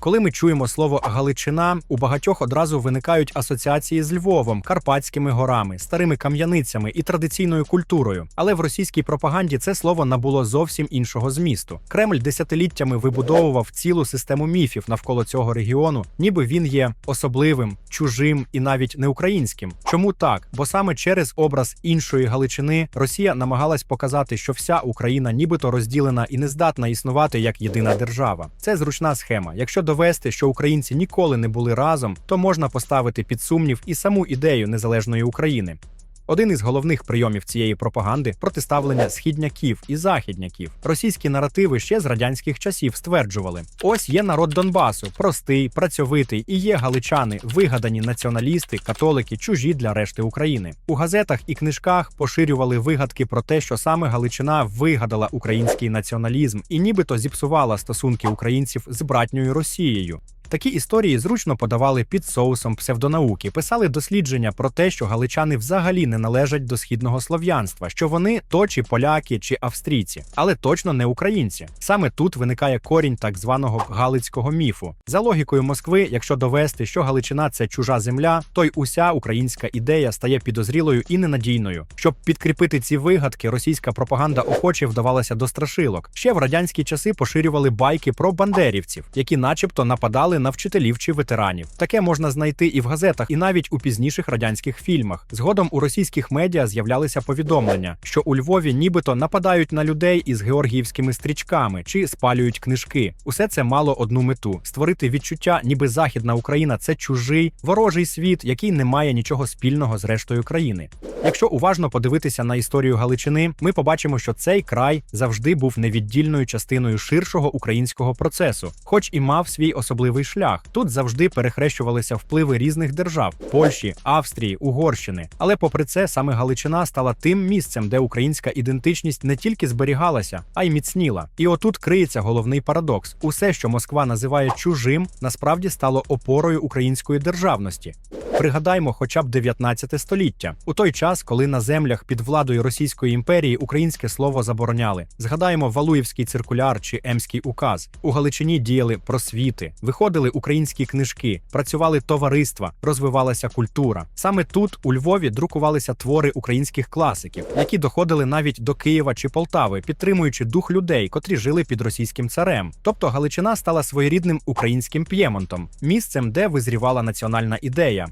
Коли ми чуємо слово Галичина, у багатьох одразу виникають асоціації з Львовом, Карпатськими горами, старими кам'яницями і традиційною культурою. Але в російській пропаганді це слово набуло зовсім іншого змісту. Кремль десятиліттями вибудовував цілу систему міфів навколо цього регіону, ніби він є особливим, чужим і навіть не українським. Чому так? Бо саме через образ іншої Галичини Росія намагалась показати, що вся Україна нібито розділена і не здатна існувати як єдина держава. Це зручна схема. Якщо довести, що українці ніколи не були разом, то можна поставити під сумнів і саму ідею незалежної України. Один із головних прийомів цієї пропаганди протиставлення східняків і західняків. Російські наративи ще з радянських часів стверджували: ось є народ Донбасу, простий, працьовитий, і є галичани, вигадані націоналісти, католики, чужі для решти України. У газетах і книжках поширювали вигадки про те, що саме Галичина вигадала український націоналізм і нібито зіпсувала стосунки українців з братньою Росією. Такі історії зручно подавали під соусом псевдонауки, писали дослідження про те, що галичани взагалі не належать до східного слов'янства, що вони то чи поляки, чи австрійці, але точно не українці. Саме тут виникає корінь так званого галицького міфу. За логікою Москви, якщо довести, що Галичина це чужа земля, то й уся українська ідея стає підозрілою і ненадійною. Щоб підкріпити ці вигадки, російська пропаганда охоче вдавалася до страшилок. Ще в радянські часи поширювали байки про бандерівців, які, начебто, нападали на вчителів чи ветеранів. Таке можна знайти і в газетах, і навіть у пізніших радянських фільмах. Згодом у російських медіа з'являлися повідомлення, що у Львові нібито нападають на людей із георгіївськими стрічками чи спалюють книжки. Усе це мало одну мету створити відчуття, ніби Західна Україна це чужий ворожий світ, який не має нічого спільного з рештою країни. Якщо уважно подивитися на історію Галичини, ми побачимо, що цей край завжди був невіддільною частиною ширшого українського процесу, хоч і мав свій особливий шлях. Тут завжди перехрещувалися впливи різних держав Польщі, Австрії, Угорщини. Але попри це, саме Галичина стала тим місцем, де українська ідентичність не тільки зберігалася, а й міцніла. І отут криється головний парадокс: усе, що Москва називає чужим, насправді стало опорою української державності. Пригадаймо, хоча б 19 століття, у той час, коли на землях під владою Російської імперії українське слово забороняли. Згадаємо Валуївський циркуляр чи Емський указ. У Галичині діяли просвіти, виходили українські книжки, працювали товариства, розвивалася культура. Саме тут, у Львові, друкувалися твори українських класиків, які доходили навіть до Києва чи Полтави, підтримуючи дух людей, котрі жили під російським царем. Тобто Галичина стала своєрідним українським п'ємонтом, місцем, де визрівала національна ідея.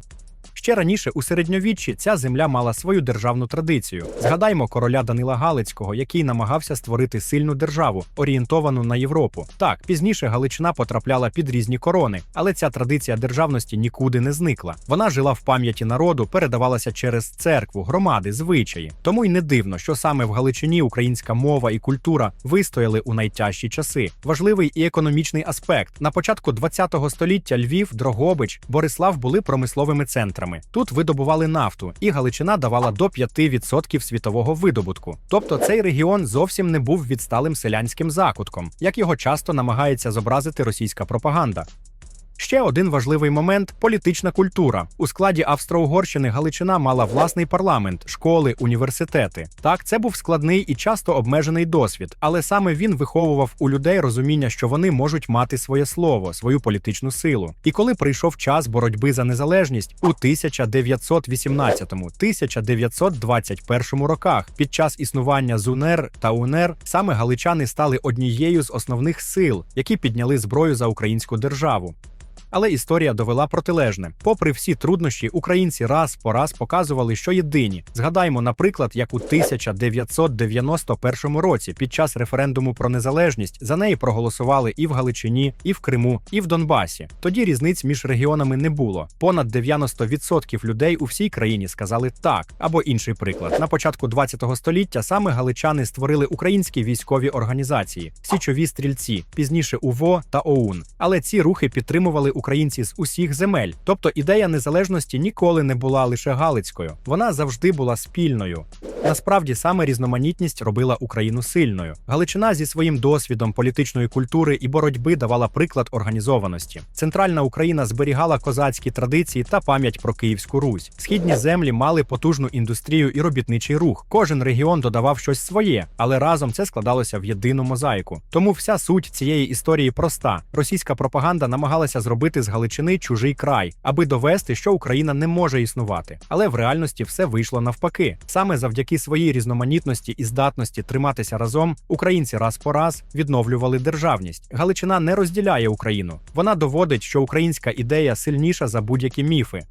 Ще раніше у середньовіччі ця земля мала свою державну традицію. Згадаймо короля Данила Галицького, який намагався створити сильну державу, орієнтовану на Європу. Так, пізніше Галичина потрапляла під різні корони, але ця традиція державності нікуди не зникла. Вона жила в пам'яті народу, передавалася через церкву, громади, звичаї. Тому й не дивно, що саме в Галичині українська мова і культура вистояли у найтяжчі часи. Важливий і економічний аспект. На початку ХХ століття Львів, Дрогобич, Борислав були промисловими центрами. Тут видобували нафту, і Галичина давала до 5% світового видобутку. Тобто цей регіон зовсім не був відсталим селянським закутком, як його часто намагається зобразити російська пропаганда. Ще один важливий момент політична культура. У складі Австро-Угорщини Галичина мала власний парламент, школи, університети. Так, це був складний і часто обмежений досвід, але саме він виховував у людей розуміння, що вони можуть мати своє слово, свою політичну силу. І коли прийшов час боротьби за незалежність у 1918-1921 роках, під час існування ЗУНЕР та УНЕР, саме галичани стали однією з основних сил, які підняли зброю за українську державу. Але історія довела протилежне. Попри всі труднощі, українці раз по раз показували, що єдині. Згадаймо, наприклад, як у 1991 році під час референдуму про незалежність за неї проголосували і в Галичині, і в Криму, і в Донбасі. Тоді різниць між регіонами не було. Понад 90% людей у всій країні сказали так. Або інший приклад: на початку 20 століття саме галичани створили українські військові організації, січові стрільці, пізніше УВО та ОУН. Але ці рухи підтримували українці з усіх земель. Тобто ідея незалежності ніколи не була лише галицькою, вона завжди була спільною. Насправді саме різноманітність робила Україну сильною. Галичина зі своїм досвідом політичної культури і боротьби давала приклад організованості. Центральна Україна зберігала козацькі традиції та пам'ять про Київську Русь. Східні землі мали потужну індустрію і робітничий рух. Кожен регіон додавав щось своє, але разом це складалося в єдину мозаїку. Тому вся суть цієї історії проста: російська пропаганда намагалася зробити з Галичини чужий край, аби довести, що Україна не може існувати. Але в реальності все вийшло навпаки. Саме завдяки своїй різноманітності і здатності триматися разом, українці раз по раз відновлювали державність. Галичина не розділяє Україну. Вона доводить, що українська ідея сильніша за будь-які міфи.